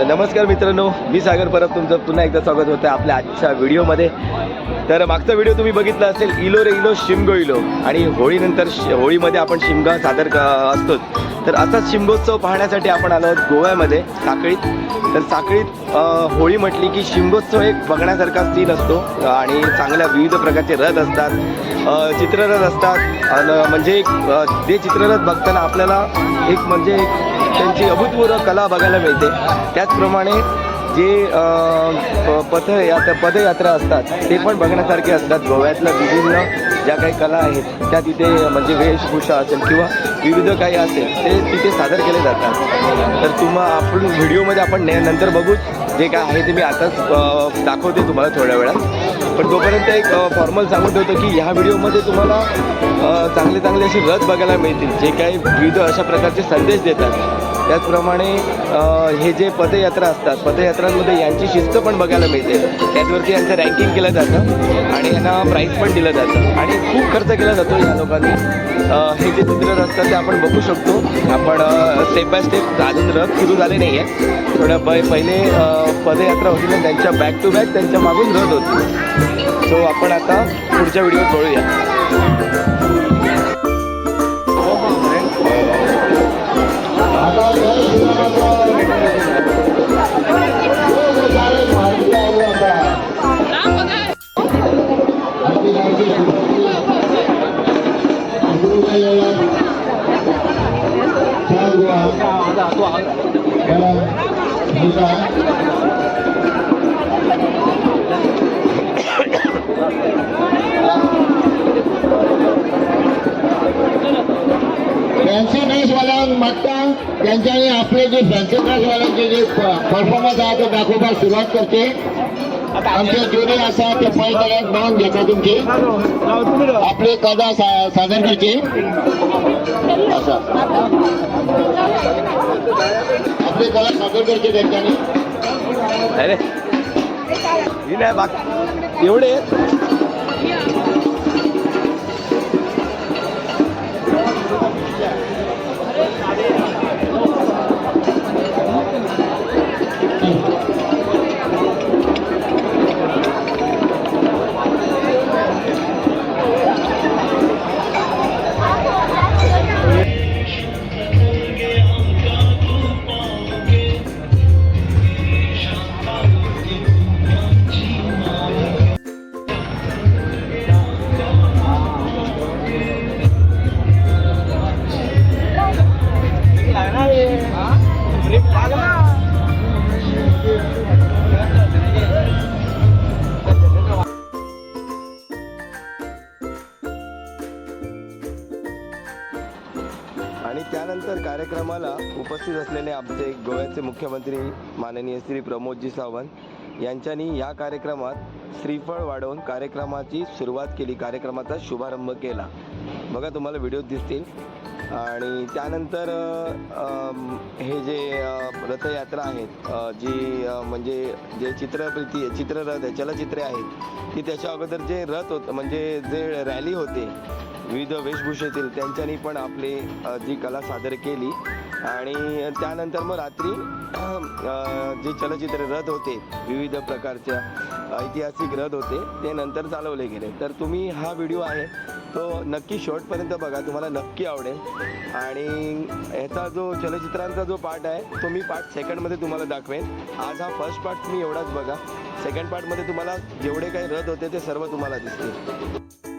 तर नमस्कार मित्रांनो मी सागर परब तुमचं पुन्हा एकदा स्वागत होतं आपल्या आजच्या व्हिडिओमध्ये. तर मागचा व्हिडिओ तुम्ही बघितला असेल इलो रे इलो शिमगो इलो. आणि होळीनंतर शि- होळीमध्ये आपण शिमगा सादर असतोच तर असाच शिमगोत्सव पाहण्यासाठी आपण आलो आहोत गोव्यामध्ये साखळीत. तर साखळीत होळी म्हटली की शिमगोत्सव एक बघण्यासारखा सीन असतो. आणि चांगल्या विविध प्रकारचे रथ असतात. चित्ररथ असतात. आणि म्हणजे एक, ते चित्ररथ बघताना आपल्याला एक म्हणजे एक त्यांची अभूतपूर्व कला बघायला मिळते. त्याचप्रमाणे जे अ, प- पथयात्रा पदयात्रा असतात ते पण बघण्यासारखे असतात. गोव्यातल्या विभिन्न ज्या काही कला आहेत त्या तिथे म्हणजे वेशभूषा असेल किंवा विविध काही असेल ते तिथे सादर केले जातात. तर तुम्हा आपण व्हिडिओमध्ये आपण ने नंतर बघू. जे काय आहे ते मी आताच दाखवते तुम्हाला थोड्या वेळात. पण तोपर्यंत एक फॉर्मल सांगून ठेवतो की ह्या व्हिडिओमध्ये तुम्हाला चांगले चांगले असे रथ बघायला मिळतील. जे काही विविध अशा प्रकारचे संदेश देतात. त्याचप्रमाणे हे जे पदयात्रा असतात पदयात्रांमध्ये यांची शिस्त पण बघायला मिळते. त्याचवरती यांचं रँकिंग केलं जातं आणि यांना प्राईज पण दिलं जातं. आणि खूप खर्च केला जातो या लोकांनी. हे जे चित्ररथ असतात ते आपण बघू शकतो. आपण स्टेप बाय स्टेप अजून रथ सुरू झाले नाही आहे थोड्या पै पहिले पदयात्रा होती ना त्यांच्या बॅक टू बॅक त्यांच्या मागून रथ होती. सो आपण आता पुढच्या व्हिडिओत बघूया फॅन्सी ड्रेसवाल्यांना मागता त्यांच्यानी आपले जे फॅन्सी जे परफॉर्मन्स आहे ते दाखवण्यास सुरुवात करते. आमचे जोडी असा ते पहिले नोंद घेता तुमची. आपले कदा सा- सादर करते. असा आपले कला सादर करते त्यांच्यानी अरे नाही एवढे? त्यानंतर कार्यक्रमाला उपस्थित असलेले आमचे गोव्याचे मुख्यमंत्री माननीय श्री प्रमोदजी सावंत यांच्यानी या कार्यक्रमात श्रीफळ वाढवून कार्यक्रमाची सुरुवात केली कार्यक्रमाचा शुभारंभ केला. बघा तुम्हाला व्हिडिओ दिसतील. आणि त्यानंतर हे जे रथयात्रा आहेत जी म्हणजे जे चित्रप्रिती चित्ररथ आहे चलचित्रे आहेत की त्याच्या अगोदर जे रथ होतं म्हणजे जे रॅली होते विविध वेशभूषेतील त्यांच्यानी पण आपली जी कला सादर केली. आणि त्यानंतर मग रात्री जे चलचित्र रथ होते विविध प्रकारच्या ऐतिहासिक रथ होते ते नंतर चालवले गेले. तर तुम्ही हा व्हिडिओ आहे तो नक्की शॉर्टपर्यंत बघा तुम्हाला नक्की आवडेल. आणि ह्याचा जो चलचित्रांचा जो पार्ट आहे तो मी पार्ट सेकंडमध्ये तुम्हाला दाखवेन. आज हा फर्स्ट पार्ट तुम्ही एवढाच बघा. सेकंड पार्टमध्ये तुम्हाला जेवढे काही रथ होते ते सर्व तुम्हाला दिसतील.